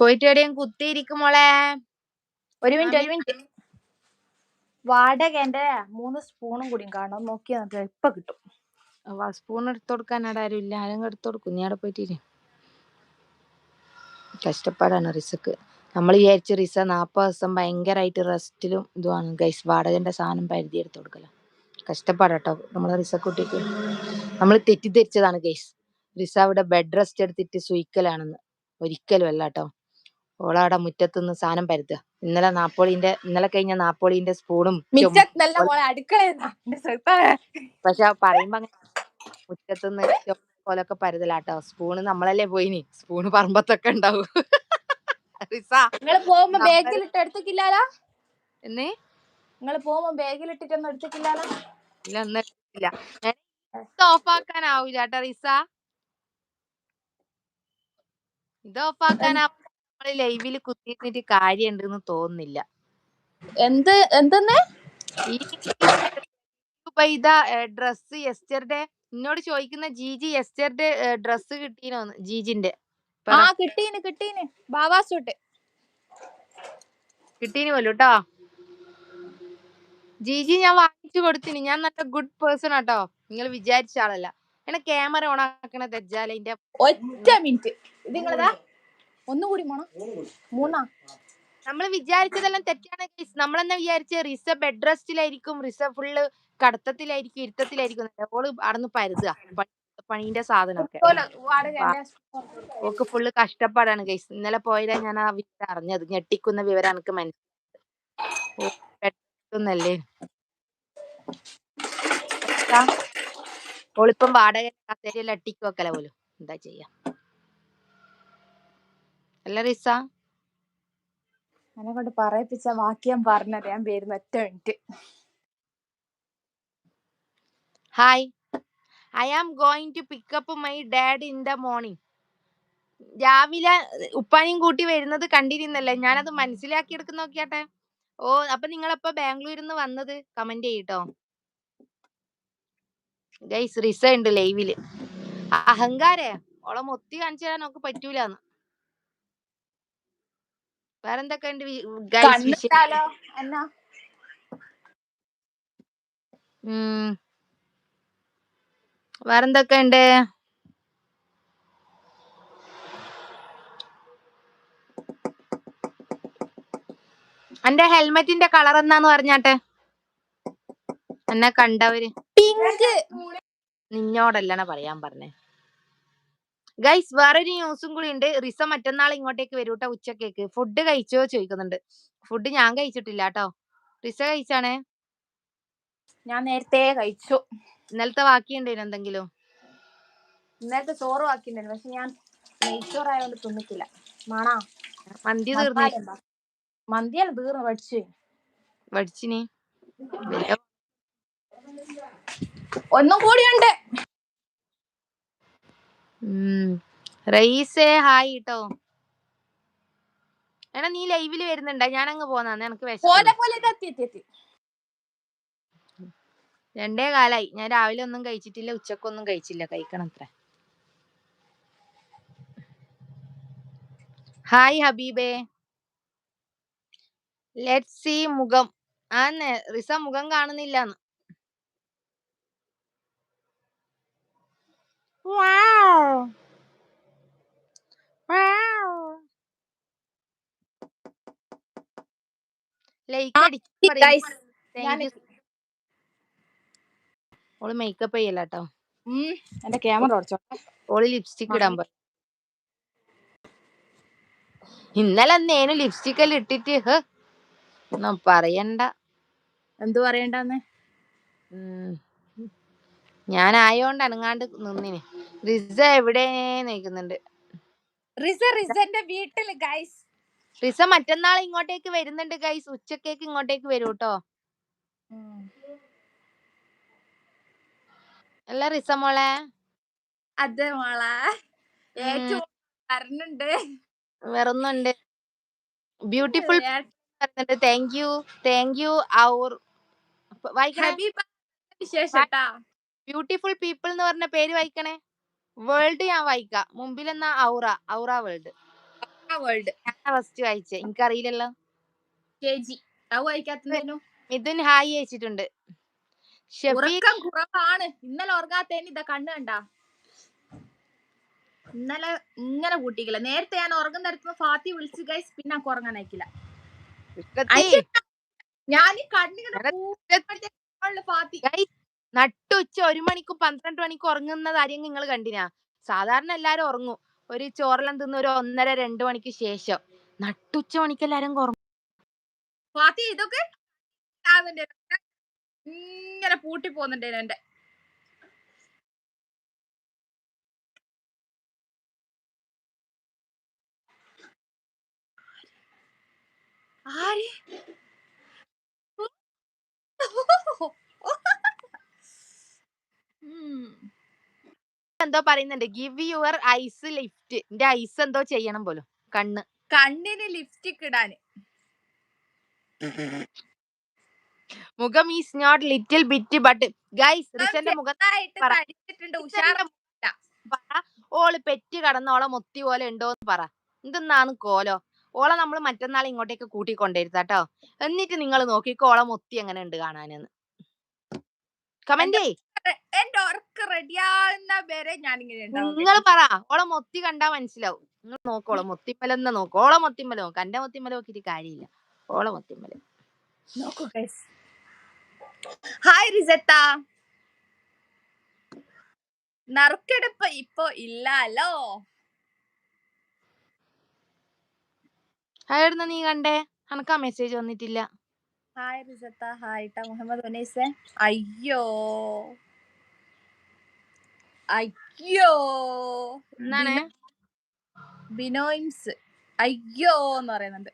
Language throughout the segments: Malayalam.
പോയിട്ട് എവിടെയും കുത്തിയിരിക്കും മോളെ. ഒരു മിനിറ്റ് ഒരു മിനിറ്റ്. വാടകന്റെ മൂന്ന് സ്പൂണും കൂടിയും കാണോ. നോക്കിയാ നമുക്ക് ഇപ്പൊ കിട്ടും. സ്പൂൺ എടുത്തു കൊടുക്കാൻ അവിടെ ആരും ഇല്ല. ആരും എടുത്തു കൊടുക്കും. നീ അവിടെ പോയിട്ടില്ലേ കഷ്ടപ്പാടാണ് റിസക്ക്. നമ്മൾ വിചാരിച്ച റിസ നാപ്പത് ദിവസം ഭയങ്കരമായിട്ട് റെസ്റ്റിലും ഇതുമാണ്. ഗൈസ് വാടകന്റെ സാധനം പരിധി എടുത്തു കൊടുക്കല. കഷ്ടപ്പാടാട്ടോ നമ്മൾ റിസ കുട്ടിക്ക് നമ്മൾ തെറ്റിദ്ധരിച്ചതാണ് ഗൈസ്. റിസ അവിടെ ബെഡ് റെസ്റ്റ് എടുത്തിട്ട് സുയിക്കലാണെന്ന്. ഒരിക്കലും അല്ല കേട്ടോ ഓളവിടെ മുറ്റത്തുനിന്ന് സാധനം പരുത്തുക ഇന്നലെ നാപ്പോളിന്റെ ഇന്നലെ കഴിഞ്ഞ നാപ്പോളിന്റെ സ്പൂണും. പക്ഷെ പറയുമ്പോ മുറ്റത്തുനിന്ന് പോലൊക്കെ പരുതലാട്ടോ. സ്പൂണ് നമ്മളല്ലേ പോയിനി. സ്പൂണ് പറമ്പത്തൊക്കെ ഉണ്ടാവും എന്നേ? നിങ്ങൾ പോകുമ്പോ ബാഗിലിട്ടിട്ടൊന്നും എടുത്തിക്കില്ലാലോ ഇല്ല ഒന്നില്ല റിസ. ഇത് ഓഫാക്കാനാവൂ നമ്മൾ ലൈവിൽ കുത്തിയിരുന്നിട്ട് തോന്നുന്നില്ല. എന്ത് എന്തെന്ന്? ഈ ഡ്രസ് എസ്റ്റർഡെ എന്നോട് ചോദിക്കുന്ന ജീജി എസ്റ്റർഡെ ഡ്രസ് കിട്ടീനോന്ന് ജീജിന്റെ? ആ കിട്ടീന് കിട്ടീന്. ബാവാസൂട്ട് കിട്ടീന് പോലും കേട്ടോ ജീജി ഞാൻ വാങ്ങിച്ചു കൊടുത്തിന്. ഞാൻ നല്ല ഗുഡ് പേഴ്സൺ ആട്ടോ. നിങ്ങൾ വിചാരിച്ച ആളല്ല. എന്നെ ക്യാമറ ഓൺ ആക്കണ ഒറ്റ മിനിറ്റ്. ഇത് നിങ്ങളതാ? ഒന്നുകൂടി മോണ. മൂന്നാ. നമ്മൾ വിചാരിച്ചതെല്ലാം തെറ്റാണ് നമ്മൾ നമ്മളെന്നാ വിചാരിച്ച? റിസ ബെഡ് റെസ്റ്റിലായിരിക്കും റിസ ഫുള്ള് കടത്തത്തിലായിരിക്കും ഇരുത്തത്തിലായിരിക്കും ഓൾ അടന്ന് പരുതുക. പണീന്റെ സാധനമൊക്കെ. ഓക്ക് ഫുള്ള് കഷ്ടപ്പാടാണ് ഗൈസ് ഇന്നലെ പോയതാ ഞാൻ ആ വിവരം അറിഞ്ഞത്. ഞെട്ടിക്കുന്ന വിവരം എനിക്ക് മനസ്സിലായി. ഓളിപ്പം വാടക കസേരയിൽ അട്ടിക്ക് വെക്കല പോലും. എന്താ ചെയ്യാ? അല്ല റിസ? എന്നെ കൊണ്ട് പറയിപ്പിച്ച വാക്യം പറഞ്ഞത് ഞാൻ വരുന്ന ഒറ്റ minute. Hi I am going to pick up my dad in the morning രാവിലെ ഉപ്പാനിയും കൂട്ടി വരുന്നത് കണ്ടിരുന്നല്ലേ? ഞാനത് മനസ്സിലാക്കി എടുക്കുന്ന നോക്കിയാട്ടെ. ഓ അപ്പൊ നിങ്ങളപ്പോ ബാംഗ്ലൂരിൽ നിന്ന് വന്നത്? കമന്റ് ചെയ്യട്ടോ. ഗൈസ് റിസ ഉണ്ട് ലൈവിൽ. അഹങ്കാരേ? ഓളെ മൊത്തി കാണിച്ചു തരാൻ നമുക്ക് പറ്റൂലെന്ന്. വേറെന്തൊക്കെ ഉണ്ട് ഗൈസ് കണ്ടിട്ടാലോ എന്നാ? ഉം. വേറെന്തൊക്കെ ഉണ്ട്? അന്റെ ഹെൽമെറ്റിന്റെ കളർ എന്താന്ന് പറഞ്ഞാട്ടെ? എന്നെ കണ്ടവര്. പിങ്ക്. നിന്നോടല്ലാണ് പറയാൻ പറഞ്ഞേ? ഗൈസ് വേറൊരു ന്യൂസും കൂടി ഉണ്ട്. റിസ മറ്റന്നാൾ ഇങ്ങോട്ടേക്ക് വരൂട്ടോ ഉച്ചക്കേക്ക്. ഫുഡ് കഴിച്ചോ ചോദിക്കുന്നുണ്ട്. ഫുഡ് ഞാൻ കഴിച്ചിട്ടില്ല കേട്ടോ. റിസ കഴിച്ചാണേ? ഞാൻ നേരത്തെ കഴിച്ചു. ഇന്നലത്തെ ബാക്കിയുണ്ടേനു എന്തെങ്കിലും? ഇന്നലത്തെ ചോറ് ബാക്കിണ്ടായിരുന്നു പക്ഷെ ഞാൻ നെയ്ച്ചോറായോണ്ട് തിന്നിട്ടില്ല. മാണാ. മന്തി തീർന്നു? മന്തിയല്ല തീർന്നു? പഠിച്ചു. പഠിച്ചിനി. ഒന്നും കൂടിയുണ്ട്. റൈസേ ഹായ് കേട്ടോ എടാ നീ ലൈവിൽ വരുന്നുണ്ടാ? ഞാൻ അങ്ങ് പോന്നാ എനിക്ക് രണ്ടേ കാലായി. ഞാൻ രാവിലെ ഒന്നും കഴിച്ചിട്ടില്ല ഉച്ചക്കൊന്നും കഴിച്ചില്ല. കഴിക്കണം അത്ര. ഹായ് ഹബീബേ. ലെറ്റ് സി മുഖം. ആന്നെ റിസ മുഖം കാണുന്നില്ലാന്ന്. Wow. Wow. ഓൾ മേക്കപ്പ് ചെയ്യല്ല കേട്ടോ എന്റെ ക്യാമറ ഓടിച്ചോ ഓൾ ലിപ്സ്റ്റിക് ഇടാൻ പറ. ഇന്നലെ നേനു ലിപ്സ്റ്റിക് എല്ലാം ഇട്ടിട്ട് ഹ്. ഒന്നും പറയണ്ട. എന്തു പറയണ്ടെന്ന്. ഞാൻ ആയോണ്ട് അനങ്ങാണ്ട് നിന്നിന്. റിസ എവിടെ നിൽക്കുന്നുണ്ട് റിസ റിസന്റെ വീട്ടിൽ ഗൈസ്. റിസ മറ്റന്നാൾ ഇങ്ങോട്ടേക്ക് വരുന്നുണ്ട് ഗൈസ്. ഉച്ചക്കേക്ക് ഇങ്ങോട്ടേക്ക് വരൂ കേട്ടോ അല്ല റിസ മോളെ. അതെ മോളെ. ഏറ്റവും വരണുണ്ട് വേറൊന്നുണ്ട്. ബ്യൂട്ടിഫുൾ വരുന്നുണ്ട് താങ്ക് യു. താങ്ക് യു ഔർ. വൈകാ വിശേഷട്ടാ ബ്യൂട്ടിഫുൾ പീപ്പിൾ എന്ന് പറഞ്ഞ പേര് വായിക്കണേ? വേൾഡ് ഞാൻ വായിക്കാം. മുമ്പിൽ എന്നാ ഔറ ഔറ വേൾഡ് വേൾഡ് ഞാൻ ഫസ്റ്റ് വായിച്ചേ. എനിക്കറിയില്ലല്ലോ. കെ ജി വായിക്കാത്തതിനു? മിഥുൻ ഹായ് അയച്ചിട്ടുണ്ട്. ഉറക്കം കുറവാണ്. ഇന്നലെ ഉറങ്ങാത്തതിന് ഇതാ കണ്ണ് കണ്ട. ഇന്നലെ ഇങ്ങനെ കൂട്ടിക്കില്ല നേരത്തെ ഞാൻ ഉറങ്ങുന്ന നേരത്ത് ഫാത്തി വിളിച്ചു ഗൈസ് പിന്നെ എനിക്ക് ഉറങ്ങാൻ അയക്കില്ല. ഞാൻ കണ്ണിങ്ങനെ ഫാത്തി. നട്ടുച്ച ഒരു മണിക്കും പന്ത്രണ്ട് മണിക്കും ഉറങ്ങുന്ന കാര്യം നിങ്ങൾ കണ്ടിനാ? സാധാരണ എല്ലാരും ഉറങ്ങും. ഒരു ചോറെല്ലാം തിന്ന് ഒരു ഒന്നര രണ്ട് മണിക്ക് ശേഷം. നട്ടുച്ച മണിക്ക് എല്ലാരും ഉറങ്ങും ഇതൊക്കെ ഇങ്ങനെ പൂട്ടി പോകുന്നുണ്ടേനു എന്റെ ആര്. എന്തോ പറയുന്നുണ്ട് ഗിവ് യുവർ ഐസ് ലിഫ്റ്റ് എന്റെ ഐസ് എന്തോ ചെയ്യണം പോലും കണ്ണ്. കണ്ണിന് ലിപ്സ്റ്റിക് കിടാന് മുഖം is not little bit but guys പറ. ഓൾ പെറ്റ് കടന്ന ഓളെ മുത്തി പോലെ ഉണ്ടോന്ന് പറ. എന്തെന്നാണ് കോലോ? ഓളെ നമ്മൾ മറ്റന്നാൾ ഇങ്ങോട്ടേക്ക് കൂട്ടിക്കൊണ്ടിരുത്താട്ടോ എന്നിട്ട് നിങ്ങൾ നോക്കിക്കോ ഓളെ മുത്തി എങ്ങനെ ഉണ്ട് കാണാനെന്ന്. കമന്റ് എന്റെ ഉറക്ക് റെഡിയാവുന്ന വരെ ഞാനിങ്ങനെ നിങ്ങൾ പറ. ഓളെ മൊത്തി കണ്ടാ മനസ്സിലാവും. നിങ്ങൾ നോക്കോളെ മൊത്തിമ്മലെന്ന് നോക്കോ. ഓളെ മൊത്തിമ്മല നോക്ക. എന്റെ മൊത്തിമ്മല നോക്കിട്ട് കാര്യമില്ല. ഓളെ നോക്കൂ ഗൈസ് ഹായ് റിസത്ത. നറുക്കെടുപ്പ് ഇപ്പൊ ഇല്ലല്ലോ അവിടുന്ന് നീ കണ്ടേ? അനക്കാ മെസ്സേജ് വന്നിട്ടില്ല. ഹായ് റിസത്ത. ഹായ് ട്ടാ. മുഹമ്മദ് ഉനൈസ് അയ്യോ. അയ്യോ എന്താണ്? ബിനോയിംസ്. അയ്യോ എന്ന് പറയുന്നുണ്ട്.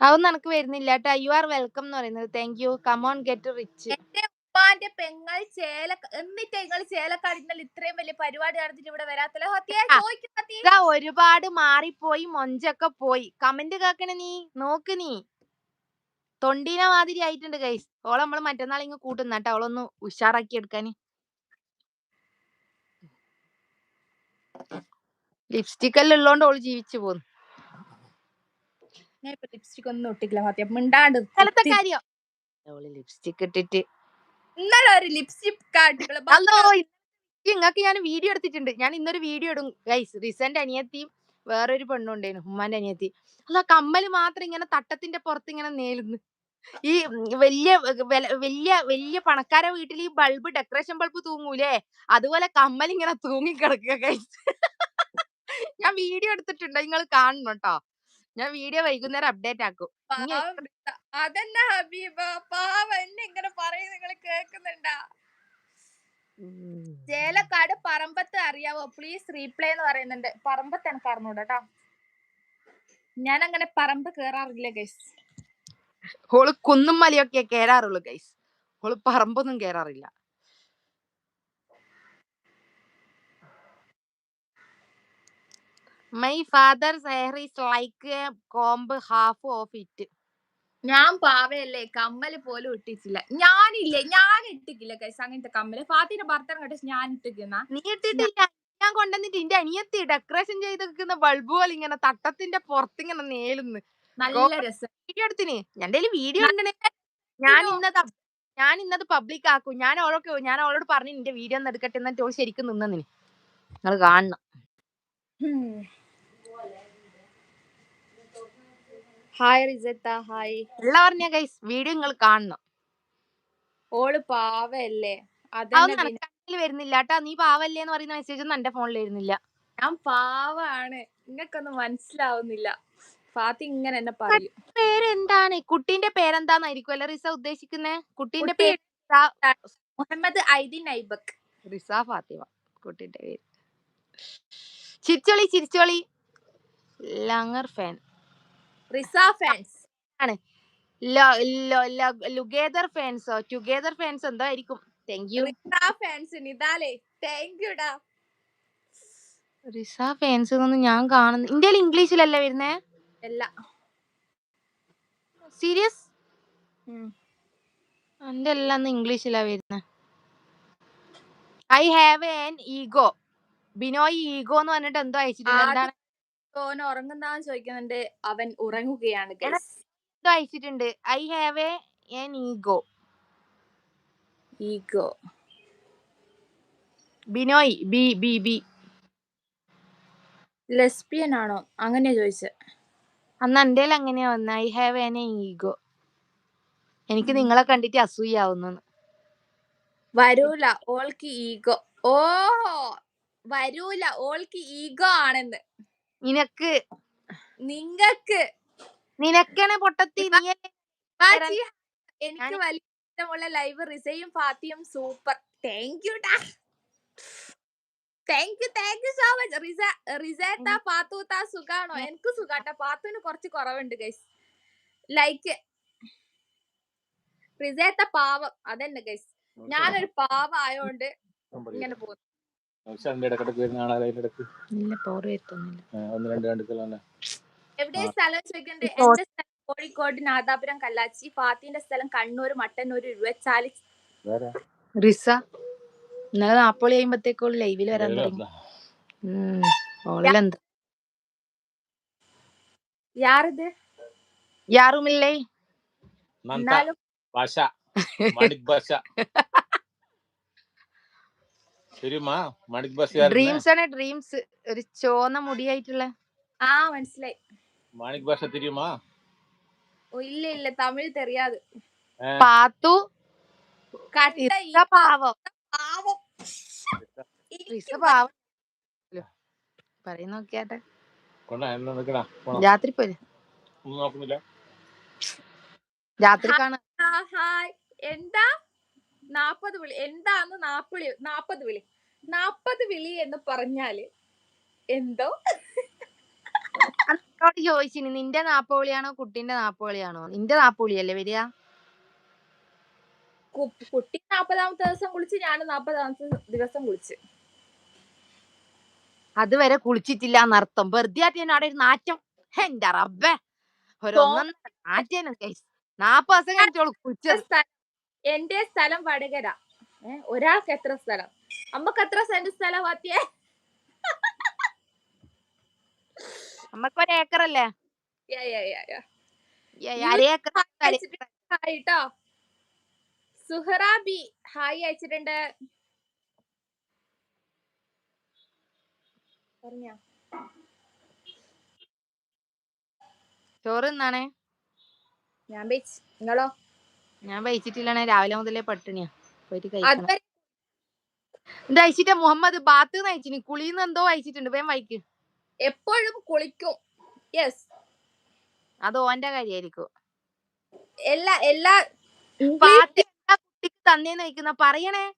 അതൊന്നും നിനക്ക് വരുന്നില്ല കേട്ടോ യു ആർ വെൽക്കം എന്ന് പറയുന്നത്. Thank you come on get rich എന്റെ ഉപ്പാന്റെ പെങ്ങൾ ചേല എന്നിട്ട് നിങ്ങൾ ചേലക്കാടിന്നാൽ ഇത്രയും വലിയ പരിപാടി നടത്തിട്ട് ഇവിടെ വരാത്തല്ലോ? ഹത്തിയെ. ചോദിക്കും ഇതാ ഒരുപാട് മാറിപ്പോയി മൊഞ്ചൊക്കെ പോയി. കമന്റ് കേക്കണ നീ നോക്ക് നീ. തൊണ്ടീന മാതിരി ആയിട്ടുണ്ട് ഗൈസ് ഓളെ നമ്മൾ മറ്റന്നാൾ ഇങ്ങ് കൂട്ടുന്ന കേട്ടോ അവളൊന്ന് ഉഷാറാക്കി എടുക്കാന്. ലിപ്സ്റ്റിക് എല്ലാം ഉള്ളോണ്ട് ഓൾ ജീവിച്ചു പോന്നു. ഞാൻ ഇപ്പൊ ലിപ്സ്റ്റിക് ഒന്നും ഒട്ടിക്കില്ല ഹത്തിയ മിണ്ടാണ്ട് സ്ഥലത്തെ കാര്യം. ഓൾ ലിപ്സ്റ്റിക് ഇട്ടിട്ട്. ഇന്നലെ ഒരു ലിപ്സ്റ്റിക് ആയിട്ടുള്ള അല്ലോ ഇങ്ങക്ക് ഞാൻ വീഡിയോ എടുത്തിട്ടുണ്ട്. ഞാൻ ഇന്നൊരു വീഡിയോ ഇടും. ഗൈസ് റീസെന്റ് അനിയത്തിയും വേറൊരു പെണ്ണുണ്ടായിരുന്നു ഉമ്മാന്റെ അനിയത്തി. അല്ല കമ്മൽ മാത്രം ഇങ്ങനെ തട്ടത്തിന്റെ പുറത്ത് ഇങ്ങനെ നേലുന്നു ഈ വലിയ വെല- വലിയ വലിയ പണക്കാരെ വീട്ടിൽ ഈ ബൾബ് ഡെക്കറേഷൻ ബൾബ് തൂങ്ങൂലേ? അതുപോലെ കമ്മൽ ഇങ്ങനെ തൂങ്ങി കിടക്കുക ഗൈസ് ഞാൻ വീഡിയോ എടുത്തിട്ടുണ്ട്. നിങ്ങൾ കാണണം കേട്ടോ. ഞാൻ വീഡിയോ വൈകുന്നേരം അപ്ഡേറ്റ് ആക്കും. ഇനി പാവം. അതന്നെ ഹബീബ. പാവ എന്നെ ഇങ്ങനെ പറയും നിങ്ങൾ കേൾക്കുന്നുണ്ടാ? ചേലക്കാട് പറമ്പത്ത് അറിയാവോ? പ്ലീസ് റീപ്ലേ എന്ന് പറയുന്നുണ്ട്. പറമ്പത്ത് എനിക്ക് അറിഞ്ഞൂടാ കേട്ടോ ഞാൻ അങ്ങനെ പറമ്പ് കേറാറില്ല ഗൈസ് ഓൾ കുന്നും മലയൊക്കെ കേറാറുള്ളൂ ഗൈസ് ഓൾ പറമ്പൊന്നും കേറാറില്ല. My father hair is like comb half of it ഞാൻ പാവയല്ലേ കമ്മൽ പോലും ഇട്ടിട്ടില്ല. ഞാനില്ലേ ഞാൻ ഇട്ടിക്കില്ല ഗൈസ് അങ്ങനത്തെ കമ്മൽ. ഫാത്തിന്റെ ഭർത്താൻ കേട്ടോ ഞാൻ ഇട്ടിക്കുന്ന നീ ഇട്ടിട്ടില്ല. ഞാൻ കൊണ്ടുവന്നിട്ട് എന്റെ അനിയത്തി ഡെക്കറേഷൻ ചെയ്ത് വെക്കുന്ന ബൾബ് പോലെ ഇങ്ങനെ തട്ടത്തിന്റെ പുറത്തിങ്ങനെ നേലുന്ന് നല്ല രസം. വീഡിയോ എടുത്തിന്. എന്റെ വീഡിയോ ഉണ്ടെന്ന് ഞാൻ ഇന്നത് ഞാൻ ഇന്നത് പബ്ലിക് ആക്കും. ഞാൻ ഓളൊക്കെ ഞാൻ അവളോട് പറഞ്ഞു നിന്റെ വീഡിയോ ഒന്ന് എടുക്കട്ടെ എന്നിട്ട് ഓൾ ശരിക്കും നിന്നതിന് നിങ്ങൾ കാണണം. ഹായ് റിസത്ത ഹായ്. ഉള്ള പറഞ്ഞ ഗൈസ് വീഡിയോ നിങ്ങൾ കാണണം. ഓൾ പാവല്ലേ? അതൊന്നും വരുന്നില്ല. കേട്ടാ നീ പാവല്ലേ എന്ന് പറയുന്ന മെസ്സേജ് ഒന്നും എന്റെ ഫോണിൽ വരുന്നില്ല. ഞാൻ പാവാണ്. നിങ്ങൾക്കൊന്നും മനസ്സിലാവുന്നില്ല. ഫാത്തി ഇങ്ങനെ എന്നെ പറയും. പേരെന്താണ്? കുട്ടീന്റെ പേരെന്താന്നായിരിക്കും? അല്ലെ റിസ ഉദ്ദേശിക്കുന്നേ? കുട്ടീന്റെ പേര് മുഹമ്മദ് ഐദിൻ ഐബക് റിസ ഫാത്തിമ കുട്ടീന്റെ പേര്. ചിരിച്ചോളി ചിരിച്ചോളി. ലങ്ങർ ഫാൻ. റിസ ഫാൻസ്. ആണ്. ലുഗേദർ ഫാൻസോ? ടുഗേദർ ഫാൻസ് എന്തോ ആയിരിക്കും താങ്ക് യു റിസ ഫാൻസ് നിതാലേ. താങ്ക് യു ഡാ റിസ ഫാൻസ് എന്നൊന്നും ഞാൻ കാണുന്നു ഇന്ത്യയിൽ ഇംഗ്ലീഷിലല്ലേ വരുന്നേ? അല്ല. സീരിയസ്. എന്റെ എല്ലാം ഇംഗ്ലീഷിലാ വരുന്നത് I have an ego Binoy ego എന്ന് പറഞ്ഞിട്ട് എന്തോ അയച്ചിട്ടുണ്ട് എന്താണ്? ഓൻ ഉറങ്ങുന്നാന്ന് ചോദിക്കുന്നുണ്ട്. അവൻ ഉറങ്ങുകയാണ് എന്തോ അയച്ചിട്ടുണ്ട്. I have A N ego ego Binoy B B B. Lesbian ആണോ? അങ്ങനെ ചോദിച്ചത് അന്ന് എന്റെ അങ്ങനെയാ വന്ന. ഐ ഹാവ് എൻ ഈഗോ എനിക്ക് നിങ്ങളെ കണ്ടിട്ട് അസൂയാവുന്നു വരൂല. ഓൾക്ക് ഈഗോ ഓ വരൂല. ഓൾക്ക് ഈഗോ ആണെന്ന്. നിനക്ക്. നിങ്ങക്ക്. നിനക്കണേ പൊട്ടത്തി. നീ എനിക്ക് വലിയ ഇഷ്ടമുള്ള ലൈവ് റിസയും ഫാത്തിയും super. Thank you thank you thank you so much Riza റിസേത്ത പാത്തൂത്ത സുഖാണോ? എനിക്ക് സുഖാട്ട. പാത്തുവിന് കുറച്ച് കുറവുണ്ട് ഗൈസ് ലൈക്ക് റിസേത്ത പാവം. അതന്നെ ഗൈസ് ഞാനൊരു പാവം ആയോണ്ട് ഇങ്ങനെ പോകുന്നു. എവിടെ. സ്ഥലം ചോദിക്കണ്ടേ? എന്റെ സ്ഥലം കോഴിക്കോട് നാദാപുരം കല്ലാച്ചി. ഫാത്തിന്റെ സ്ഥലം കണ്ണൂർ മട്ടന്നൂർ ഇരുവച്ചാലി വേറെ? റിസ. ഇന്നലെ നാപ്പോളി കഴിയുമ്പത്തേക്കോൾ ലൈവിൽ വരാൻ തുടങ്ങി. ഓളിലെന്ത് യാറിത്? ഭാഷ ഭാഷ. ഡ്രീംസ് ആണ് ഡ്രീംസ് ഒരു മുടിയായിട്ടുള്ള. ആ മനസ്സിലായി. ഭാഷ ഇല്ല ഇല്ല തമിഴ് പാത്തു? പാവം. കാണാ. എന്താ? വിളി എന്ന് പറഞ്ഞാൽ എന്തോ? ചോദിച്ചിന് നിന്റെ നാപ്പുവിളിയാണോ കുട്ടീന്റെ നാപ്പുവിളിയാണോ നിന്റെ നാപ്പുവിളിയല്ലേ വരിക? കുട്ടി നാപ്പതാമത്തെ ദിവസം കുളിച്ച് ഞാൻ നാപ്പതാമത്തെ ദിവസം കുളിച്ച്. അതുവരെ കുളിച്ചിട്ടില്ല എന്നർത്ഥം വെറുതെ അവിടെ ഒരു നാറ്റം. എന്റെ റബ്ബേ. നാപ്പത് ദിവസം എന്റെ സ്ഥലം വടകര. ഒരാൾക്ക് എത്ര സ്ഥലം? അമ്മയ്ക്ക് എത്ര സെന്റ് സ്ഥലം വാത്തിയേ നമ്മക്ക് ഒരു ഏക്കറല്ലേ? യാ, ഹായ് അയച്ചിട്ടുണ്ട്. സുഹറാബി ഹായ് അയച്ചിട്ടുണ്ട്. ചോറ് തിന്നാണേ ഞാൻ നിങ്ങളോ? ഞാൻ വഹിച്ചിട്ടില്ലാണേ രാവിലെ മുതലേ പട്ടിണിയാ. പോയിട്ട് കഴിക്കണം. അതുവരെ ഇത് അയച്ചിട്ട് മുഹമ്മദ് ബാത്ത് അയച്ചിന്. കുളിന്ന് എന്തോ അയച്ചിട്ടുണ്ട്. വേം വൈക്ക് എപ്പോഴും കുളിക്കും. യെസ് അത് ഓന്റെ കാര്യായിരിക്കും. എല്ലാ എല്ലാ കുട്ടിക്ക് തന്നേന്ന് ചോദിക്കുന്ന പറയണേ?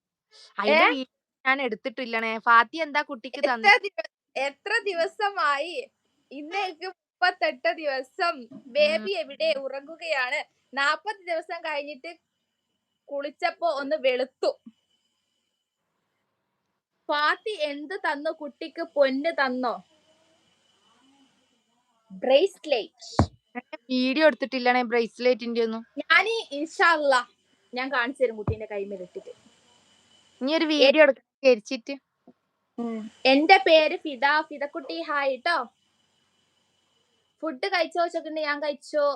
അതിന്റെ വീഡിയോ ഞാൻ എടുത്തിട്ടില്ലണേ. ഫാത്തി എന്താ കുട്ടിക്ക് തന്നെ? എത്ര ദിവ- എത്ര ദിവസമായി? ഇന്നേക്ക് മുപ്പത്തെട്ട് ദിവസം. ബേബി എവിടെ? ഉറങ്ങുകയാണ്. നാപ്പത് ദിവസം കഴിഞ്ഞിട്ട് കുളിച്ചപ്പോ ഒന്ന് വെളുത്തു. ഫാത്തി എന്ത് തന്നു? കുട്ടിക്ക് പൊന്ന് തന്നോ? ബ്രേസ്ലെറ്റ്. വീഡിയോ എടുത്തിട്ടില്ലണേ ബ്രേസ്ലെറ്റിന്റെ ഒന്നും ഞാൻ ഇൻഷാല്ല ഞാൻ കാണിച്ചു തരും കുട്ടീന്റെ കൈമേലിട്ടിട്ട് ഇനി ഒരു വീഡിയോ എടുക്കരിച്ചിട്ട് എന്റെ പേര് ഫിദ ഫിദക്കുട്ടി ഹായ് ട്ടോ. ഫുഡ് കഴിച്ചോ ചോദിച്ചിട്ടുണ്ട് ഞാൻ കഴിച്ചോ.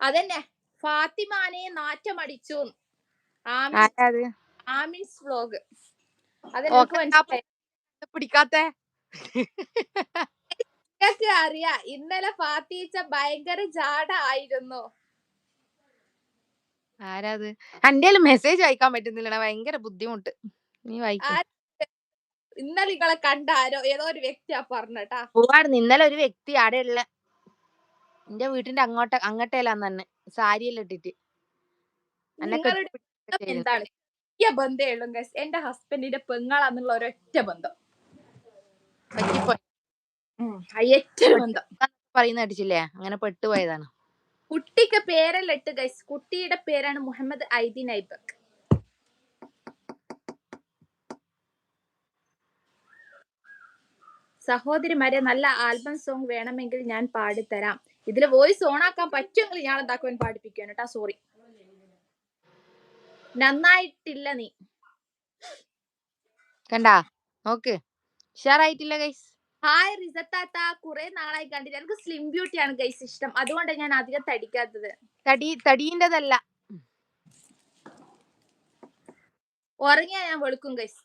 അതന്നെ. ഫാത്തിമാനെ നാറ്റമടിച്ചു അടിച്ചു. ആമിൻസ് വ്ലോഗ്. പിടിക്കാത്ത? അറിയാം ഇന്നലെ ഫാത്തിച്ച ഭയങ്കര ജാട ആയിരുന്നു. ആരാത്? എന്റെ മെസ്സേജ് വായിക്കാൻ പറ്റുന്നില്ലടാ. ഭയങ്കര ബുദ്ധിമുട്ട്. നീ വായിക്കും. ഇന്നലെ ഇങ്ങളെ കണ്ട ആരോ ഏതോ ഒരു വ്യക്തിയാ പറഞ്ഞട്ടാ. പോവായിരുന്നു ഇന്നലെ ഒരു വ്യക്തി ആടെ ഉള്ള എന്റെ വീട്ടിന്റെ അങ്ങോട്ട് അങ്ങോട്ടേലാന്ന് തന്നെ സാരിയെല്ലാം ഇട്ടിട്ട്. എന്നെ നിങ്ങളുടെ കെട്ടിപ്പിടിച്ചൊക്കെ ചെയ്യുന്നു. എന്താണ്? ഈ ബന്ധേ ഉള്ളൂ guys. എന്റെ ഹസ്ബൻഡിന്റെ പെങ്ങളാന്നുള്ള ഒരൊറ്റ ബന്ധം. പറ്റിപ്പോയി. ബന്ധം. പറയുന്ന അടിച്ചില്ലേ അങ്ങനെ പെട്ടുപോയതാണ് കുട്ടിക്ക് പേരല്ല ഇട്ട് ഗൈസ് കുട്ടിയുടെ പേരാണ് മുഹമ്മദ് ഐദിൻ ഐബക് സഹോദരിമാരെ നല്ല ആൽബം സോങ് വേണമെങ്കിൽ ഞാൻ പാടിത്തരാം. ഇതിൽ വോയിസ് ഓൺ ആക്കാൻ പറ്റുമെങ്കിൽ ഞാൻ എന്താക്കുവാൻ പാടിപ്പിക്കാൻ കേട്ടാ. സോറി നന്നായിട്ടില്ല നീ. കണ്ടാ? നോക്ക്. ഉഷാറായിട്ടില്ല ഗൈസ് ഹായ് റിസത്താത്ത കുറെ നാളായി കണ്ടില്ല എനിക്ക് സ്ലിം ബ്യൂട്ടി ആണ് ഗൈസ് ഇഷ്ടം. അതുകൊണ്ട് ഞാൻ അധികം തടിക്കാത്തത്. തടി തടീന്റെതല്ല ഉറങ്ങിയാ ഞാൻ വെളുക്കും ഗൈസ്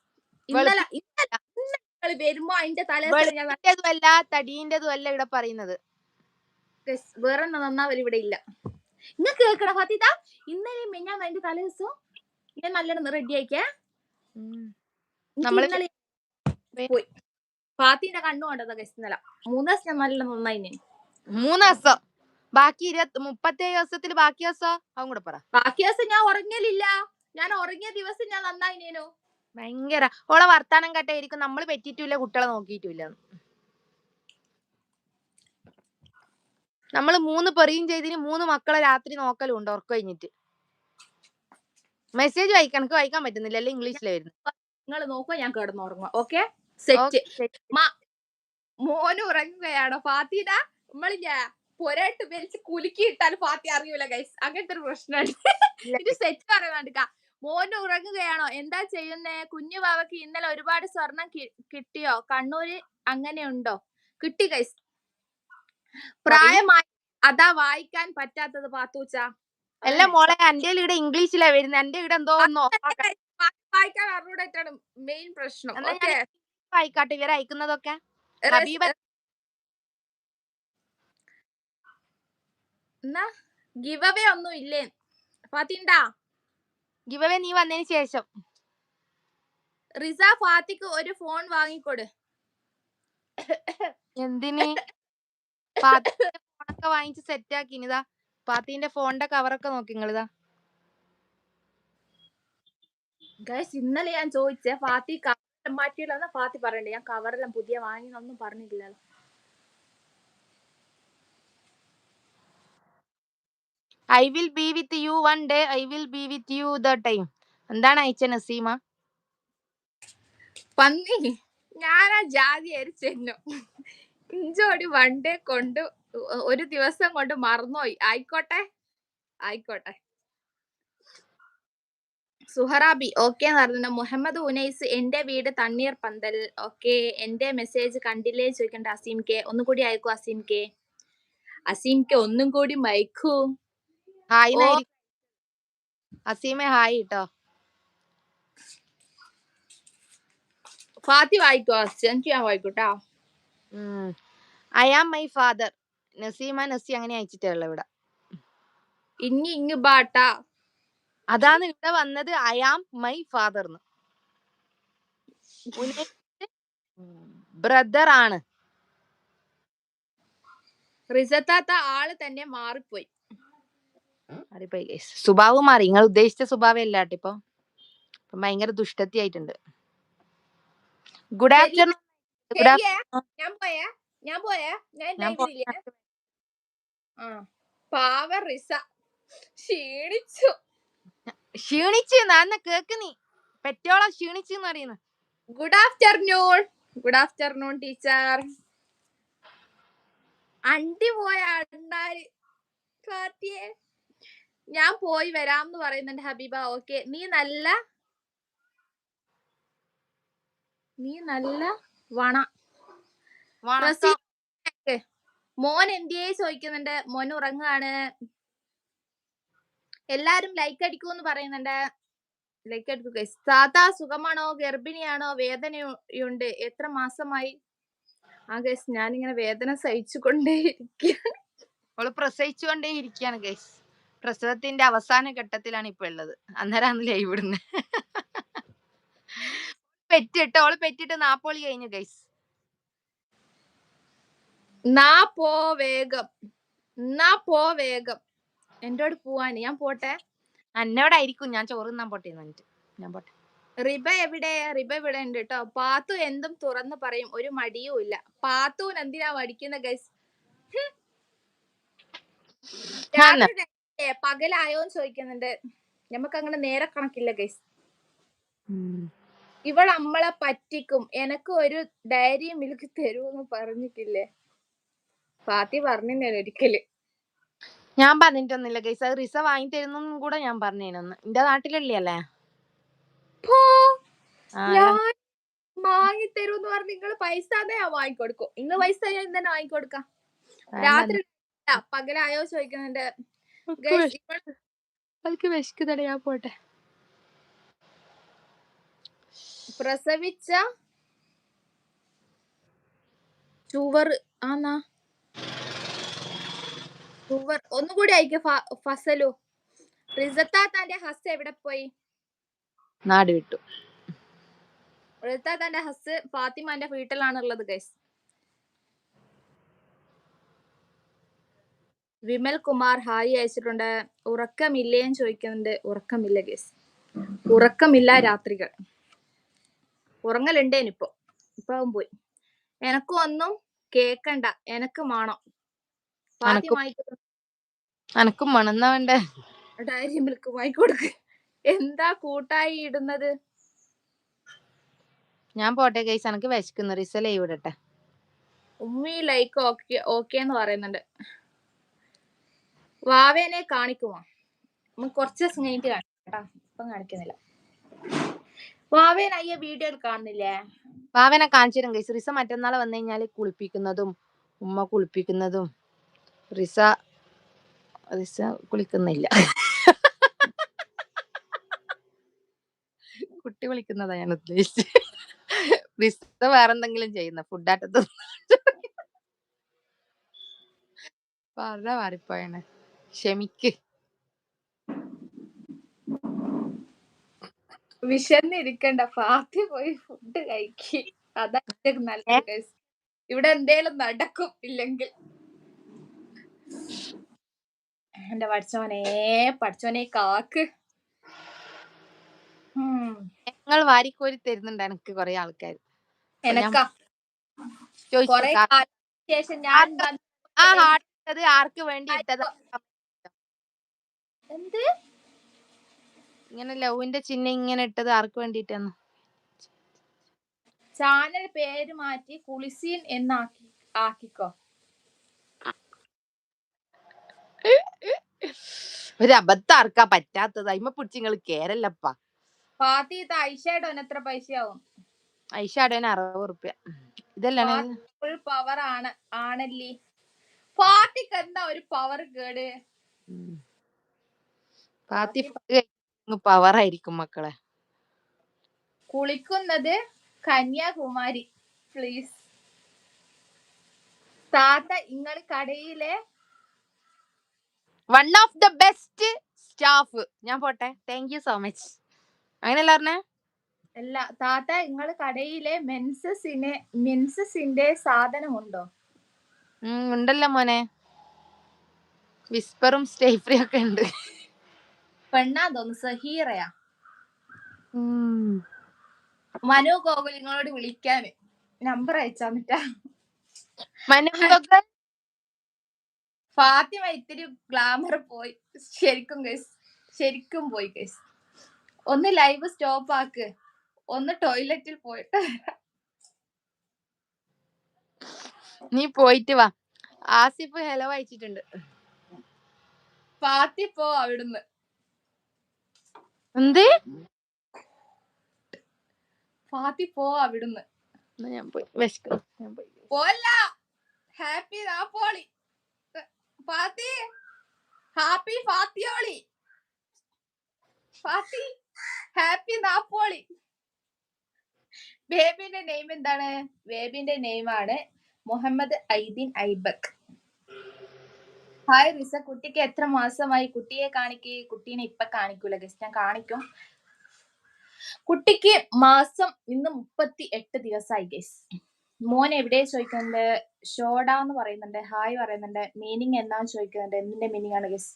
ഇന്നലെ ഇന്നലെ വരുമ്പോ അതിന്റെ തലേ ഞാൻ വെളുപ്പിന്റെതും അല്ല ഇവിടെ പറയുന്നത്. ഗൈസ് വേറെ നന്നാവൽ ഇവിടെ ഇല്ല. ഇന്ന് കേക്കട ഫാത്തിത? ഇന്നലെ മെഞ്ഞാൻ അതിന്റെ തലേ ദിവസം ഞാൻ നല്ലോണം റെഡി ആയിക്കേ. നമ്മൾ പോയി. ഫാത്തിന്റെ കണ്ണു കണ്ടതാ ഗൈസ് ഇന്നലെ. മൂന്ന് ദിവസം ഞാൻ നല്ല നന്നായി മൂന്ന് ദിവസം. ബാക്കി ഇരുപത്തി മുപ്പത്തേഴ് ദിവസത്തിൽ ബാക്കി ദിവസം അവൻ കൂടെ പറ. ബാക്കി ദിവസം ഞാൻ ഉറങ്ങലില്ല ഞാൻ ഉറങ്ങിയ ദിവസം ഞാൻ നന്നായി നന്നായിനേനു. ഭയങ്കര. ഓളെ വർത്താനം കേട്ടായിരിക്കും നമ്മൾ പറ്റിയിട്ടില്ല കുട്ടികളെ നോക്കിയിട്ടില്ല. നമ്മൾ മൂന്ന് പെറിയും ചെയ്തിന് മൂന്ന് മക്കളെ രാത്രി നോക്കലും ഉണ്ട് ഉറക്കം കഴിഞ്ഞിട്ട്. മെസ്സേജ് വായിക്കാൻ എനിക്ക് വായിക്കാൻ പറ്റുന്നില്ല. അല്ലെ ഇംഗ്ലീഷിലായിരുന്നു നിങ്ങൾ നോക്കുക ഞാൻ കിടന്നുറങ്ങുക ഓക്കെ സെറ്റ് മോന് ഉറങ്ങുകയാണോ. ഫാത്തിന നമ്മളില്ല പൊരട്ട് വലിച്ച് കുലുക്കി ഇട്ടാൽ ഫാത്തി അറിയൂല ഗൈസ് അങ്ങനത്തെ ഒരു പ്രശ്നമാണ് ഇത് സെറ്റ് പറയുന്നുണ്ട് മോന് ഉറങ്ങുകയാണോ? എന്താ ചെയ്യുന്നേ? കുഞ്ഞു ബാവക്ക് ഇന്നലെ ഒരുപാട് സ്വർണം കിട്ടിയോ? കണ്ണൂര് അങ്ങനെയുണ്ടോ കിട്ടി ഗൈസ് പ്രായമായി അതാ വായിക്കാൻ പറ്റാത്തത് പാത്തൂച്ച. അല്ല മോളെ എന്റെ ഇവിടെ ഇംഗ്ലീഷിലാ വരുന്നത് എന്റെ ഇവിടെ എന്തോ വായിക്കാൻ അറിഞ്ഞൂടായിട്ടാണ് മെയിൻ പ്രശ്നം. എന്നാ ഇവർ അയക്കുന്നതൊക്കെ? ഹബീബ എന്നാ? ഗിവ് അവേ ഒന്നും ഇല്ലേ? ഫാത്തിണ്ടാ? ഗിവവേ നീ വന്നതിന് ശേഷം. റിസ ഫാത്തിക്ക് ഒരു ഫോൺ വാങ്ങിക്കൊട്. എന്തിന്? ഫോണൊക്കെ വാങ്ങിച്ച് സെറ്റ് ആക്കി ഇനിതാ ഫാത്തിന്റെ ഫോണിന്റെ കവറൊക്കെ നോക്കി നിങ്ങളിതാ ഗൈസ് ഇന്നലെ ഞാൻ ചോദിച്ചേ ഫാത്തി മാറ്റിയില്ലെന്ന് ഫാത്തി പറയണ്ടേ? ഞാൻ കവറെല്ലാം പുതിയ വാങ്ങിന്നൊന്നും പറഞ്ഞിട്ടില്ലല്ലോ. I will be with you one day I will be with you the time എന്താണ് അയച്ച നസീമ? പന്നി ഞാനാ ജാതി അരിച്ചെന്നു. ഇഞ്ചോടി ഡേ കൊണ്ട് ഒരു ദിവസം കൊണ്ട് മറന്നുപോയി. ആയിക്കോട്ടെ? ആയിക്കോട്ടെ. സുഹറാബി ഓക്കെ എന്ന് പറഞ്ഞു മുഹമ്മദ് ഉനൈസ് എന്റെ വീട് തണ്ണീർ പന്തൽ. ഓക്കെ എന്റെ മെസ്സേജ് കണ്ടില്ലേ? ചോദിക്കണ്ട. അസീം കെ. ഒന്നും കൂടി അയക്കൂ അസീം കെ. അസീം കെ ഒന്നും കൂടി മയക്കൂ. ഹായ്. അസീമെ ഹായ് കേട്ടോ ഫാത്തി വായിക്കോ? എനിക്ക് ഞാൻ വായിക്കൂട്ടാ. I am my father Naseema Nasi അങ്ങനെ അയച്ചിട്ടുള്ള ഇവിടെ. ഇങ്ങി ഇങ്ങ് ബാട്ടാ. അതാണ് ഇവിടെ വന്നത് I am my father brother ആണ് റിസത്താത്ത ആൾ തന്നെ മാറിപ്പോയി. സ്വഭാവം മാറി. നിങ്ങൾ ഉദ്ദേശിച്ച സ്വഭാവം അല്ല കേട്ടോ ഇപ്പൊ. ഭയങ്കര ദുഷ്ടത്തി ആയിട്ടുണ്ട് ഗുഡ് ആഫ്റ്റർനൂൺ ഗുഡ്? ഞാൻ പോയേ? ഞാൻ പോയേ? പാവ റിസ. ക്ഷീണിച്ചു. ക്ഷീണിച്ച് നാന്ന കേക്ക് നീ. പെറ്റോളം ക്ഷീണിച്ചു എന്ന് പറയുന്നു. Good afternoon good afternoon teacher അണ്ടി പോയ അണ്ടാര് ഞാൻ പോയി വരാം എന്ന് പറയുന്നുണ്ട് ഹബീബ. ഓക്കെ. നീ നല്ല? നീ നല്ല വണ. മോൻ എന്തിയെ ചോദിക്കുന്നുണ്ട്? മോൻ ഉറങ്ങുകയാണ് എല്ലാരും ലൈക്ക് അടിക്കൂ എന്ന് പറയുന്നുണ്ട്. ലൈക്ക് അടിക്കുക സാധാ സുഖമാണോ? ഗർഭിണിയാണോ? വേദനയുണ്ട്. എത്ര മാസമായി? ആ ഗൈസ് ഞാനിങ്ങനെ വേദന സഹിച്ചുകൊണ്ടേ ഇരിക്കുക അവൾ പ്രസവിച്ചുകൊണ്ടേ ഇരിക്കുകയാണ് ഗൈസ് പ്രസവത്തിന്റെ അവസാന ഘട്ടത്തിലാണ് ഇപ്പൊ ഉള്ളത്. അന്നേരമാണ് ലൈവ് ഇടുന്നത് പെറ്റിട്ട് അവൾ പെറ്റിട്ട് നാപ്പോളി കഴിഞ്ഞു ഗൈസ് നാ പോ വേഗം. നാ പോ വേഗം. എന്നോട് പോവാന്. ഞാൻ പോട്ടെ? എന്നോടായിരിക്കും ഞാൻ ചോറ് തിന്നാൻ പോട്ടെ എന്നിട്ട് ഞാൻ പോട്ടെ. റിബ എവിടെ? റിബ ഇവിടെ ഉണ്ട് കേട്ടോ പാത്തു എന്തും തുറന്നു പറയും. ഒരു മടിയും ഇല്ല. പാത്തുവിന് എന്തിനാ മടിക്കുന്ന ഗൈസ്. പകലായോന്ന് ചോദിക്കുന്നുണ്ട്. നമുക്ക് അങ്ങനെ നേരെ കണക്കില്ല ഗൈസ് ഇവൾ നമ്മളെ പറ്റിക്കും. എനക്ക് ഒരു ഡയറി മിൽക്ക് തരൂന്ന് പറഞ്ഞിട്ടില്ലേ? ഫാത്തി പറഞ്ഞില്ലേ ഒരിക്കൽ. ഞാൻ പറഞ്ഞിട്ടൊന്നുമില്ല ഗൈസ് അത് റിസ വാങ്ങി തരുന്നും കൂടെ ഞാൻ പറഞ്ഞേനൊന്ന് എന്റെ ഞാൻ വാങ്ങി തരൂന്ന് പറഞ്ഞ് നിങ്ങൾ പൈസ ഞാൻ വാങ്ങിക്കൊടുക്കും. നിങ്ങൾ പൈസ ഞാൻ തന്നെ വാങ്ങിക്കൊടുക്കാം. രാത്രി പകലായോ ചോദിക്കുന്നുണ്ട്. എനിക്ക് Guys, വിശ- ഇപ്പോൾ എനിക്ക് വിശക്കുന്നട ഞാൻ പോട്ടെ. പ്രസവിച്ച ചുവർ ആന്നാ. ചുവർ ഒന്നുകൂടി അയക്ക് ഫസലു. റിസത്ത തന്റെ ഹസ് എവിടെ പോയി? നാട് വിട്ടു. റിസത്താത്താന്റെ ഹസ് ഫാത്തിമാന്റെ വീട്ടിലാണുള്ളത് ഗൈസ് വിമൽ കുമാർ ഹായ് അയച്ചിട്ടുണ്ട്. ഉറക്കമില്ലേന്ന് ചോദിക്കുന്നുണ്ട്. ഉറക്കമില്ല ഗൈസ് ഉറക്കമില്ല രാത്രികൾ. ഉറങ്ങലുണ്ടേനിപ്പോ. ഇപ്പൊ പോയി. എനക്കും ഒന്നും കേക്കണ്ട. എനക്ക് മാണം. അനക്കും- മണന്ന മണന്നാ വേണ്ടേ? ഡയറി മിൽക്ക് വാങ്ങിക്കൊടുക്ക് എന്താ കൂട്ടായി ഇടുന്നത്? ഞാൻ പോട്ടെ കേസ് എനിക്ക് വിശക്കുന്നു. റിസ ലൈവ് ഇടട്ടെ ഉമ്മി ലൈക്ക് ഓക്കെ ഓക്കെ എന്ന് പറയുന്നുണ്ട്. വാവേനെ കാണിക്കുമോ നമുക്ക് കുറച്ച് ദിവസം കഴിഞ്ഞിട്ട് കാണിക്കാം ഇപ്പം കാണിക്കുന്നില്ല. വാവേനെ അയ്യ വീഡിയോയിൽ കാണുന്നില്ലേ? വാവേനെ കാണിച്ചിരും കേസ് റിസ മറ്റന്നാൾ വന്നു കഴിഞ്ഞാൽ കുളിപ്പിക്കുന്നതും ഉമ്മ കുളിപ്പിക്കുന്നതും. റിസ റിസ കുളിക്കുന്നില്ല. കുട്ടി വിളിക്കുന്നതാ ഞാൻ ഉദ്ദേശിച്ചത് റിസ വേറെന്തെങ്കിലും ചെയ്യുന്ന ഫുഡായിട്ട് പറഞ്ഞ മാറിപ്പോയാണ്. ക്ഷമിക്ക്. വിശന്നിരിക്കണ്ട. ഫാത്തി പോയി ഫുഡ് കഴിക്കി. അതാ നല്ല. ഇവിടെ എന്തേലും നടക്കും ഇല്ലെങ്കിൽ. എന്റെ പഠിച്ചോനെ പഠിച്ചോനെ കാക്ക്. ഞങ്ങൾ വാരിക്കോരി തരുന്നുണ്ട് എനിക്ക് കൊറേ ആൾക്കാർ എനക്കാ? ശേഷം ഞാൻ ആ ഹാർട്ട് ഇട്ടത് ആർക്ക് വേണ്ടി ഇട്ടത് എന്ത്? ഇങ്ങനെ ലവിന്റെ ചിഹ്നം ഇങ്ങനെ ഇട്ടത് ആർക്ക് വേണ്ടിട്ടെന്ന് ചാനൽ പേര് മാറ്റി കുളിസീൻ എന്നാക്കി ആക്കിക്കോ. ഒരു അബദ്ധം ആർക്കാ പറ്റാത്തത്? അയിമ പിടിച്ച് നിങ്ങൾ കേരല്ലപ്പാ ഫാത്തി ഇത് ഐഷയുടെ എത്ര പൈസയാവും? ഐഷാടേന് അറുപത് റുപ്യ ഇതല്ലാണ്? ഫുൾ പവർ ആണ്. ആണല്ലേ? ഫാത്തിക്ക് എന്താ ഒരു പവർ കേട്? പാത്തി പവർ ആയിരിക്കും മക്കളെ. കുളിക്കുന്നത് കന്യാകുമാരി. പ്ലീസ് താത്ത ഇങ്ങൾ കടയിലെ one of the best staff ഞാൻ പോട്ടെ. താങ്ക് യു സോ മച്ച് അങ്ങനെയല്ല പറഞ്ഞേ? അല്ല താത്ത നിങ്ങൾ കടയിലെ മെൻസസിനെ മെൻസസിന്റെ സാധനമുണ്ടോ? ഉണ്ടോ ഉണ്ടല്ലോ മോനെ. വിസ്പറും സ്റ്റേഫ്രി ഒക്കെ ഉണ്ട്. പെണ്ണാ തോന്നുന്നു സഹീറയാ. മനു ഗോകുൽ നിങ്ങളോട് വിളിക്കാന് നമ്പർ അയച്ചാന്നിട്ടാ മനോഹർ ഫാത്തിമ ഇത്തിരി ഗ്ലാമർ പോയി. ശരിക്കും ഗൈസ് ശരിക്കും പോയി ഗൈസ് ഒന്ന് ലൈവ് സ്റ്റോപ്പ് ആക്ക്. ഒന്ന് ടോയ്ലറ്റിൽ പോയിട്ട് നീ പോയിട്ട് വാ. ആസിഫ് ഹലോ അയച്ചിട്ടുണ്ട്. ഫാത്തി പോ അവിടുന്ന്. എന്ത്? ഫാത്തി പോ അവിടുന്ന്. ഞാൻ പോയി. വിശക്കുന്നു ഞാൻ പോയി. പോല്ല. ഹാപ്പി നാപ്പോളി ഫാത്തി ഹാപ്പി ഫാത്തിയോളി. ഫാത്തി ഹാപ്പി നാപ്പോളി. ബേബിന്റെ നെയിം എന്താണ്? ബേബിന്റെ ആണ് മുഹമ്മദ് ഐദീൻ ഐബക്. ഹായ് റിസ കുട്ടിക്ക് എത്ര മാസമായി? കുട്ടിയെ കാണിക്ക് കുട്ടീനെ ഇപ്പൊ കാണിക്കൂല. ഗസ്റ്റ് ഞാൻ കാണിക്കും. കുട്ടിക്ക് മാസം ഇന്ന് മുപ്പത്തി എട്ട് ദിവസമായി ഗസ് മോൻ എവിടെ ചോദിക്കുന്നുണ്ട്? ഷോഡ എന്ന് പറയുന്നുണ്ട്. ഹായ് പറയുന്നുണ്ട്. മീനിങ് എന്നാന്ന് ചോദിക്കുന്നുണ്ട്. എന്തിന്റെ മീനിങ് ആണ് ഗസ്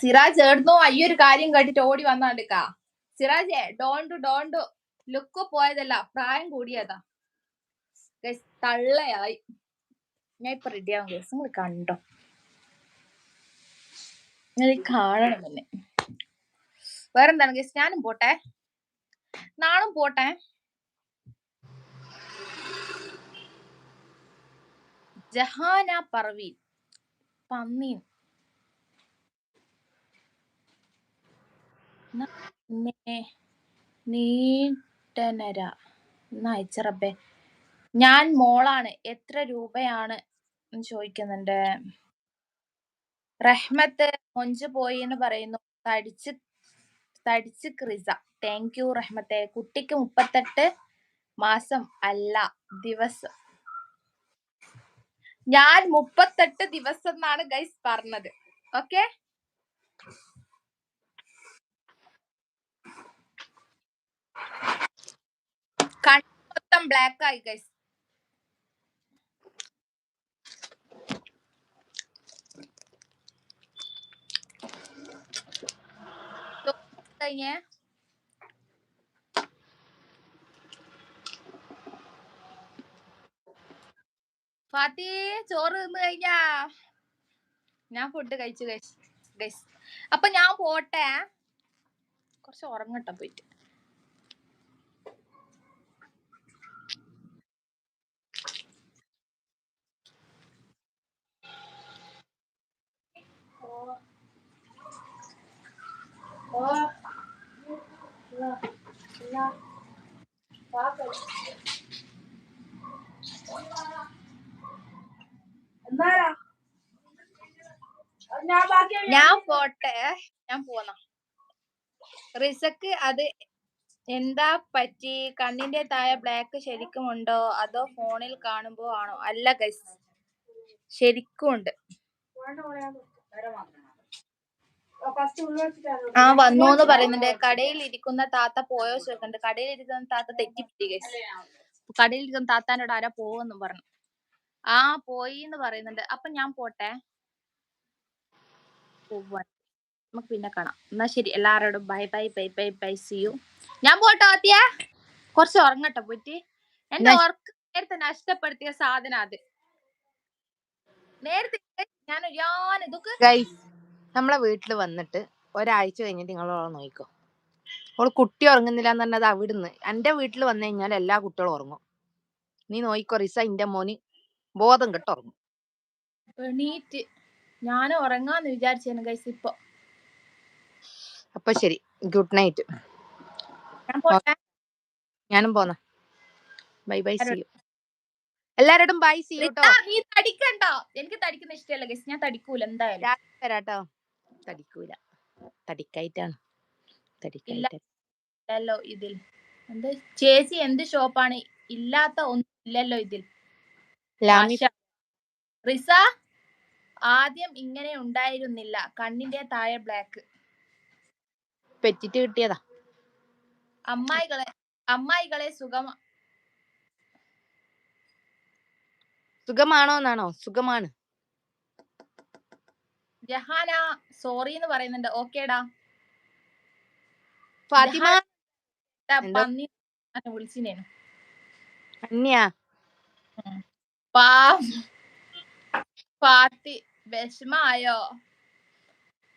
സിറാജ് എവിടുന്നോ ഈ ഒരു കാര്യം കേട്ടിട്ട് ഓടി വന്നാണ്ടിക്കാ. സിറാജെ ഡോണ്ടു ഡോണ്ടു ലുക്ക് പോയതല്ല പ്രായം കൂടിയതാ. ഗസ് തള്ളയായി. ഞാൻ ഇപ്പൊ റെഡിയാവും ഗസ് നിങ്ങൾ കണ്ടോ? കാണണം പിന്നെ വേറെന്താണ് ഗസ് ഞാനും പോട്ടെ. നാളും പോട്ടെ. ജഹാന പർവീൻ പന്നീൻ നീട്ടനര നയച്ചറബെ ഞാൻ മോളാണ്. എത്ര രൂപയാണ് ചോദിക്കുന്നുണ്ട്. റഹ്മത്ത് മൊഞ്ച് പോയി എന്ന് പറയുന്നു. തടിച്ച് തടിച്ച് ക്രിസ. Thank you റഹ്മത്തെ. കുട്ടിക്ക് മുപ്പത്തെട്ട് മാസം അല്ല ദിവസം. ഞാൻ മുപ്പത്തെട്ട് ദിവസം എന്നാണ് ഗൈസ് പറഞ്ഞത്. ഓക്കെ കണ്ണ് മൊത്തം ബ്ലാക്ക് ആയി ഗൈസ് കഴിഞ്ഞേ ഫാത്തി ചോറ് തിന്നു കഴിഞ്ഞാ? ഞാൻ ഫുഡ് കഴിച്ചു ഗൈസ് ഗൈസ് അപ്പൊ ഞാൻ പോട്ടെ. കുറച്ച് ഉറങ്ങട്ടെ പോയിട്ട്. ഞാൻ പോട്ടെ. ഞാൻ പോന്ന. റിസക്ക് അത് എന്താ പറ്റി? കണ്ണിന്റെ താഴെ ബ്ലാക്ക് ശരിക്കും ഉണ്ടോ? അതോ ഫോണിൽ കാണുമ്പോ ആണോ? അല്ല ഗൈസ് ശരിക്കും ഉണ്ട്. ആ വന്നു എന്ന് പറയുന്നുണ്ട്. കടയിൽ ഇരിക്കുന്ന താത്ത പോയോ ചോദിക്കുന്നുണ്ട്. കടയിൽ ഇരിക്കുന്ന താത്ത തെറ്റിപ്പിട്ടി ഗൈസ് കടയിൽ ഇരിക്കുന്ന താത്താനോട് ആരാ പോവെന്നും പറഞ്ഞു. ആ പോയി എന്ന് പറയുന്നുണ്ട്. അപ്പൊ ഞാൻ പോട്ടെ? പോവാൻ നമുക്ക് പിന്നെ കാണാം. എന്നാ ശരി. എല്ലാവരോടും bye bye bye bye bye see you ഞാൻ പോട്ടെ ആദ്യ? കുറച്ച് ഉറങ്ങട്ടെ പോയിട്ട്. എന്റെ ഉറക്ക നേരത്തെ നഷ്ടപ്പെടുത്തിയ സാധനം അത്. നേരത്തെ ഞാൻ ഞാൻ ഇതൊക്കെ നമ്മളെ വീട്ടിൽ വന്നിട്ട് ഒരാഴ്ച കഴിഞ്ഞിട്ട് നിങ്ങൾ ഓളെ നോക്കിക്കോ. ഓൾ കുട്ടി ഉറങ്ങുന്നില്ല എന്ന് പറഞ്ഞത് അവിടുന്ന്. എന്റെ വീട്ടിൽ വന്നു കഴിഞ്ഞാൽ എല്ലാ കുട്ടികളും ഉറങ്ങും. നീ നോയിക്കോ റിസ ഇന്റെ മോന് ബോധം കെട്ടുറങ്ങും. എണീറ്റ് ഞാൻ ഉറങ്ങാന്ന് വിചാരിച്ചു ഗൈസ് ഇപ്പൊ. അപ്പൊ ശരി. Good night. ഞാൻ പോട്ടെ. ഞാനും പോന്ന. Bye bye see you. എല്ലാരോടും ബൈ സി യു കേട്ടോ നീ തടിക്കണ്ട? എനിക്ക് തടിക്കുന്ന ഇഷ്ടമല്ല ഗൈസ്. ഞാൻ തടിക്കൂല എന്തായാലും. വരാട്ടോ. തടിക്കൂല. തടിക്കായിട്ടാണ്. തടിക്കായിട്ട് ഇല്ലല്ലോ ഇതിൽ. എന്ത്? ചേച്ചി എന്ത് ഷോപ്പാണ്? ഇല്ലാത്ത ഒന്നും ഇല്ലല്ലോ ഇതിൽ. റിസ ആദ്യം ഇങ്ങനെ ഉണ്ടായിരുന്നില്ല. കണ്ണിന്റെ താഴെ ബ്ലാക്ക് പെറ്റിട്ട് കിട്ടിയതാ. അമ്മായികളെ അമ്മായികളെ സുഖം സുഖമാണോ എന്നാണോ സുഖമാണ്. ജഹാന സോറി എന്ന് പറയുന്നുണ്ട്. ഓക്കേടാ. ഫാത്തിമ? പന്നി വിളിച്ചിനേനു. അന്യ ഫാത്തി വിഷമായോ?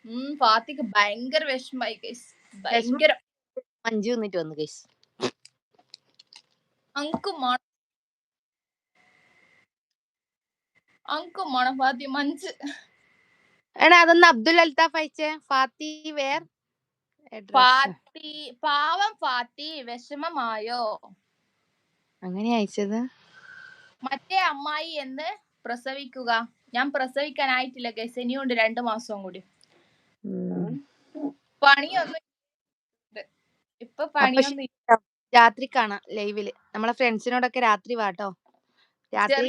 ഉം ഫാത്തിക്ക് ഭയങ്കര വിഷമായി കേസ് ഭയങ്കര മഞ്ജു എന്നിട്ട് വന്നു കേസ് അങ്കു മണം അങ്കു മണം ഫാത്തി മഞ്ച് എടാ അതൊന്ന് അബ്ദുൽ അൽത്താഫ് അയച്ചേ. ഫാത്തി വേർ ഫാത്തി പാവം ഫാത്തി വിഷമമായോ? അങ്ങനെ അയച്ചത്. മറ്റേ അമ്മായി എന്ന് പ്രസവിക്കുക. ഞാൻ പ്രസവിക്കാനായിട്ടില്ല ഗൈസ് ഇനിയുണ്ട് രണ്ടു മാസവും കൂടി. പണിയൊന്നും. ഇപ്പൊ പണിയൊന്നും. രാത്രി കാണാം ലൈവിൽ. നമ്മളെ ഫ്രണ്ട്സിനോടൊക്കെ രാത്രി വാട്ടോ. രാത്രി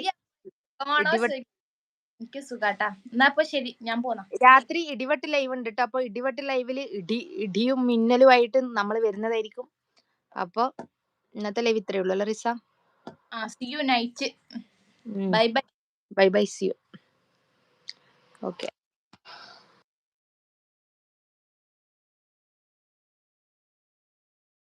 എനിക്ക് സുഖാട്ടാ. എന്നാ ഇപ്പൊ ശരി. ഞാൻ പോന്നാ. രാത്രി ഇടിവെട്ട് ലൈവ് ഉണ്ട് കേട്ടോ അപ്പൊ ഇടിവെട്ട് ലൈവിൽ ഇടി ഇടിയും മിന്നലുമായിട്ട് നമ്മൾ വരുന്നതായിരിക്കും. അപ്പൊ ഇന്നത്തെ ലൈവ് ഇത്രയേ ഉള്ളൂ അല്ലേ റിസ? ആ see you night bye bye bye bye see you okay